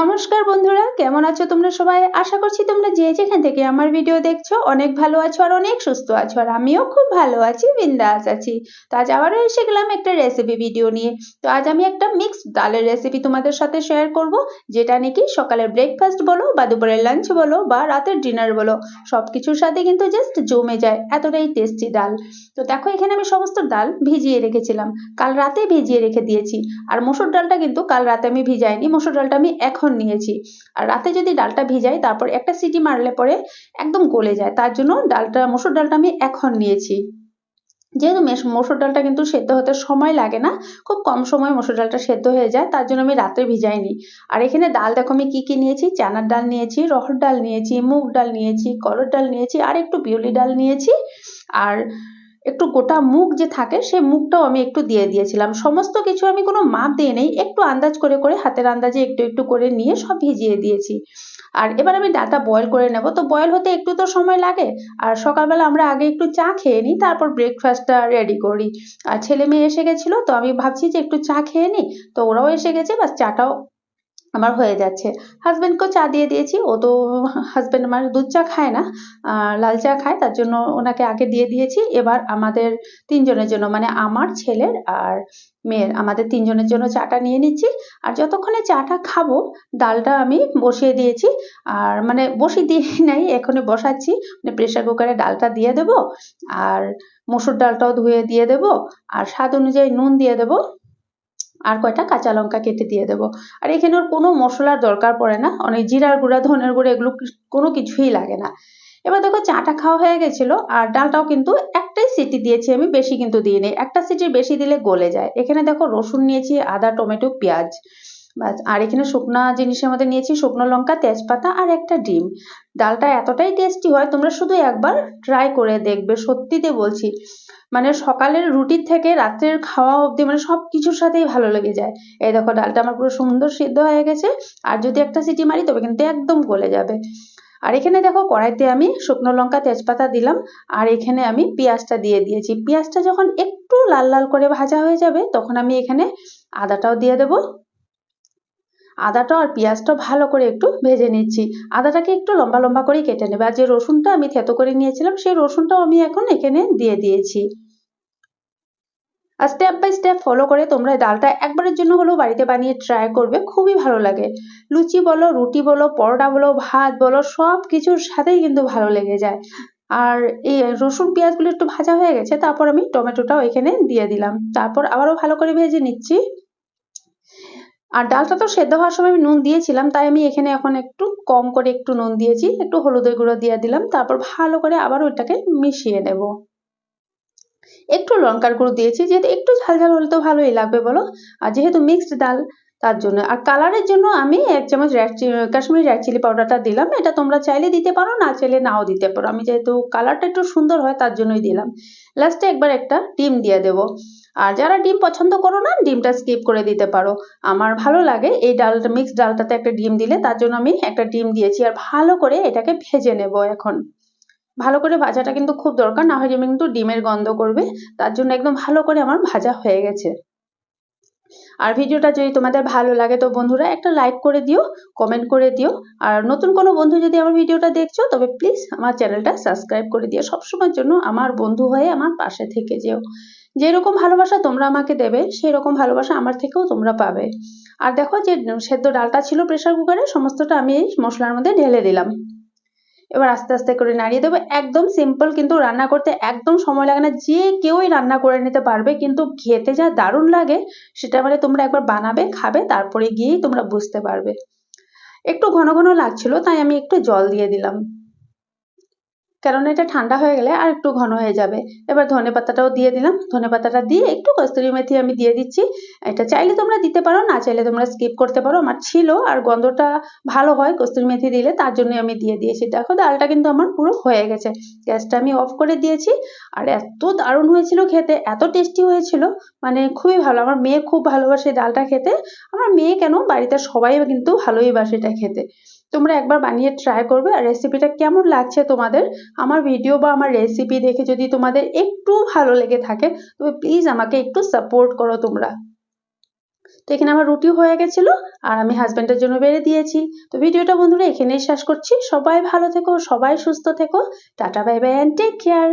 নমস্কার বন্ধুরা, কেমন আছো তোমরা সবাই? আশা করছি তোমরা যে যেখান থেকে আমার ভিডিও দেখছ, অনেক ভালো আছো আর অনেক সুস্থ আছো, আর আমিও খুব ভালো আছি, বিন্দাস আছি। তো আজ আবারও এসে গেলাম একটা রেসিপি ভিডিও নিয়ে। তো আজ আমি একটা মিক্সড ডালের রেসিপি তোমাদের সাথে শেয়ার করব, যেটা নাকি সকালের ব্রেকফাস্ট বলো বা দুপুরের লাঞ্চ বলো বা রাতের ডিনার বলো সব কিছুর সাথে কিন্তু জাস্ট জমে যায়, এতটাই টেস্টি ডাল। তো দেখো, এখানে আমি সমস্ত ডাল ভিজিয়ে রেখেছিলাম, কাল রাতে ভিজিয়ে রেখে দিয়েছি। আর মসুর ডালটা কিন্তু কাল রাতে আমি ভিজাইনি, মসুর ডালটা আমি এখন নিয়েছি। আর রাতে যদি ডালটা ভিজাই, তারপর একটা সিটি মারলে পরে একদম গলে যায়। তার জন্য ডালটা, মসুর ডালটা আমি এখন নিয়েছি। যেহেতু মসুর ডালটা কিন্তু সেদ্ধ হতে সময় লাগে না, খুব কম সময় মসুর ডালটা সেদ্ধ হয়ে যায়, তার জন্য আমি রাতে ভিজাইনি। আর এখানে ডাল দেখো আমি কী কী নিয়েছি? চানার ডাল নিয়েছি, রহর ডাল নিয়েছি, মুগ ডাল নিয়েছি কলর ডাল নিয়েছি, আর একটু বিউলি ডাল নিয়েছি। আর একটু গোটা মুখ যে থাকে সেই মুখটাও আমি একটু দিয়ে দিয়েছিলাম। সমস্ত কিছু আমি কোনো মাপ দিয়ে নেই, একটু আন্দাজ করে করে, হাতের আন্দাজে একটু একটু করে নিয়ে সব ভিজিয়ে দিয়েছি। আর এবার আমি ডালটা বয়েল করে নেব। তো বয়েল হতে একটু তো সময় লাগে। আর সকালবেলা আমরা আগে একটু চা খেয়ে নিই, তারপর ব্রেকফাস্টটা রেডি করি। আর ছেলে মেয়ে এসে গেছিল, তো আমি ভাবছি যে একটু চা খেয়ে নিই। তো ওরাও এসে গেছে, বাস চাটাও আমার হয়ে যাচ্ছে। হাজব্যান্ডকেও চা দিয়ে দিয়েছি, ও তো হাজব্যান্ড আমার দুধ চা খায় না লাল চা খায়, তার জন্য ওনাকে আগে দিয়ে দিয়েছি। এবার আমাদের তিনজনের জন্য মানে আমার ছেলের আর মেয়ের, আমাদের তিনজনের জন্য চাটা নিয়ে নিচ্ছি। আর যতক্ষণে চাটা খাব, ডালটা আমি বসিয়ে দিয়েছি। আর মানে বসিয়ে দিয়ে নাই, এখনই বসাচ্ছি। মানে প্রেশার কুকারে ডালটা দিয়ে দেব, আর মসুর ডালটাও ধুয়ে দিয়ে দেব, আর স্বাদ অনুযায়ী নুন দিয়ে দেবো। আর কয়টা কাঁচা লঙ্কা কেটে দিয়ে দেবো। আর এখানে ওর কোনো মশলার দরকার পড়ে না, অনেক জিরার গুঁড়া, ধনের গুঁড়ো, এগুলো কোনো কিছুই লাগে না। এবার দেখো চাটা খাওয়া হয়ে গেছিল, আর ডালটাও কিন্তু একটাই সিটি দিয়েছি আমি, বেশি কিন্তু দিইনি। একটা সিটির বেশি দিলে গলে যায়। এখানে দেখো রসুন নিয়েছি, আদা, টমেটো, পেঁয়াজ। আর এখানে শুকনা জিনিসের মধ্যে নিয়েছি শুকনো লঙ্কা, তেজপাতা আর একটা ডিম। ডালটা এতটাই টেস্টি হয়, তোমরা শুধু একবার ট্রাই করে দেখবে, সত্যিতে বলছি। মানে সকালের রুটির থেকে রাত্রের খাওয়া অবধি মানে সব কিছুর সাথেই ভালো লেগে যায়। এই দেখো, ডালটা আমার পুরো সুন্দর সিদ্ধ হয়ে গেছে, আর যদি একটা সিটি মারি তবে কিন্তু একদম গলে যাবে। আর এখানে দেখো, কড়াইতে আমি শুকনো লঙ্কা, তেজপাতা দিলাম, আর এখানে আমি পেঁয়াজটা দিয়ে দিয়েছি। পেঁয়াজটা যখন একটু লাল লাল করে ভাজা হয়ে যাবে, তখন আমি এখানে আদাটাও দিয়ে দেবো আদাটা আর পেঁয়াজটা ভালো করে একটু ভেজে নিচ্ছি। আদাটাকে একটু লম্বা লম্বা করে কেটে নেবে। আর যে রসুনটা আমি থেতো করে নিয়েছিলাম, সেই রসুনটাও আমি এখন এখানে দিয়ে দিয়েছি। আর স্টেপ বাই স্টেপ ফলো করে তোমরা ডালটা একবারের জন্য হলেও বাড়িতে বানিয়ে ট্রাই করবে, খুবই ভালো লাগে। লুচি বলো, রুটি বলো, পরোটা বলো, ভাত বলো, সব কিছুর সাথেই কিন্তু ভালো লেগে যায়। আর এই রসুন, পেঁয়াজগুলো একটু ভাজা হয়ে গেছে, তারপর আমি টমেটোটাও এখানে দিয়ে দিলাম। তারপর আবারও ভালো করে ভেজে নিচ্ছি। আর ডালটা তো সেদ্ধ হওয়ার সময় আমি নুন দিয়েছিলাম, তাই আমি এখানে এখন একটু কম করে একটু নুন দিয়েছি, একটু হলুদের গুঁড়ো দিয়ে দিলাম, তারপর ভালো করে আবার ওইটাকে মিশিয়ে নেব। একটু লঙ্কার গুঁড়ো দিয়েছি, যেহেতু একটু ঝাল ঝাল হলে তো ভালোই লাগবে বলো, আর যেহেতু মিক্সড ডাল, তার জন্য। আর কালারের জন্য আমি এক চামচ রেড কাশ্মীরি রেড চিলি পাউডারটা দিলাম, এটা তোমরা চাইলে দিতে পারো, না চাইলে নাও দিতে পারো। আমি যেহেতু কালারটা একটু সুন্দর হয়, তার জন্যই দিলাম। লাস্টে একবার একটা ডিম দিয়ে দেবো। আর যারা ডিম পছন্দ করো না, ডিমটা স্কিপ করে দিতে পারো। আমার ভালো লাগে এই ডালটা মিক্সড ডালটাতে একটা ডিম দিলে, তার জন্য আমি একটা ডিম দিয়েছি আর ভালো করে এটাকে ভেজে নেব এখন। ভালো করে ভাজাটা কিন্তু খুব দরকার, না হয় কিন্তু ডিমের গন্ধ করবে, তার জন্য একদম ভালো করে আমার ভাজা হয়ে গেছে। আর ভিডিওটা যদি তোমাদের ভালো লাগে, তো বন্ধুরা একটা লাইক করে দিও কমেন্ট করে দিও। আর নতুন কোনো বন্ধু যদি আমার ভিডিওটা দেখছ, তবে প্লিজ আমার চ্যানেলটা সাবস্ক্রাইব করে দিও। সবসময়ের জন্য আমার বন্ধু হয়ে আমার পাশে থেকে যেও। যেরকম ভালোবাসা তোমরা আমাকে দেবে সেই রকম ভালোবাসা আমার থেকেও তোমরা পাবে। আর দেখো যে সেদ্ধ ডালটা ছিল প্রেশার কুকারে সমস্তটা আমি এই মশলার মধ্যে ঢেলে দিলাম। এবার আস্তে আস্তে করে নাড়িয়ে দেবো। একদম সিম্পল কিন্তু রান্না করতে একদম সময় লাগে না। যে কেউই রান্না করে নিতে পারবে কিন্তু খেতে যা দারুণ লাগে সেটা মানে তোমরা একবার বানাবে, খাবে, তারপরে গিয়েই তোমরা বুঝতে পারবে। একটু ঘন ঘন লাগছিল, তাই আমি একটু জল দিয়ে দিলাম। কারণ এটা ঠান্ডা হয়ে গেলে আর একটু ঘন হয়ে যাবে। এবার ধনে পাতাটাও দিয়ে দিলাম। ধনে পাতাটা দিয়ে একটু কস্তুরি মেথি আমি দিয়ে দিচ্ছি। এটা চাইলে তোমরা দিতে পারো, না চাইলে তোমরা স্কিপ করতে পারো। আমার ছিল আর গন্ধটা ভালো হয় কস্তুরি মেথি দিলে, তার জন্য আমি দিয়ে দিয়েছি। দেখো, ডালটা কিন্তু আমার পুরো হয়ে গেছে। গ্যাসটা আমি অফ করে দিয়েছি। আর এত দারুণ হয়েছিল খেতে, এত টেস্টি হয়েছিল। মানে খুবই ভালো। আমার মেয়ে খুব ভালোবাসে ডালটা খেতে। আমার মেয়ে কেন? বাড়িতে সবাই কিন্তু ভালোই বাসে এটা খেতে। তোমরা একবার বানিয়ে ট্রাই করবে আর রেসিপিটা কেমন লাগছে তোমাদের? আমার ভিডিও বা আমার রেসিপি দেখে যদি তোমাদের একটু ভালো লেগে থাকে, তবে প্লিজ আমাকে একটু সাপোর্ট করো তোমরা। তো এখানে আমার রুটি হয়ে গেছিল আর আমি হাজব্যান্ডের জন্য বেড়ে দিয়েছি। তো ভিডিওটা বন্ধুরা এখানেই শেষ করছি। সবাই ভালো থেকো, সবাই সুস্থ থেকো। Tata bye bye and take care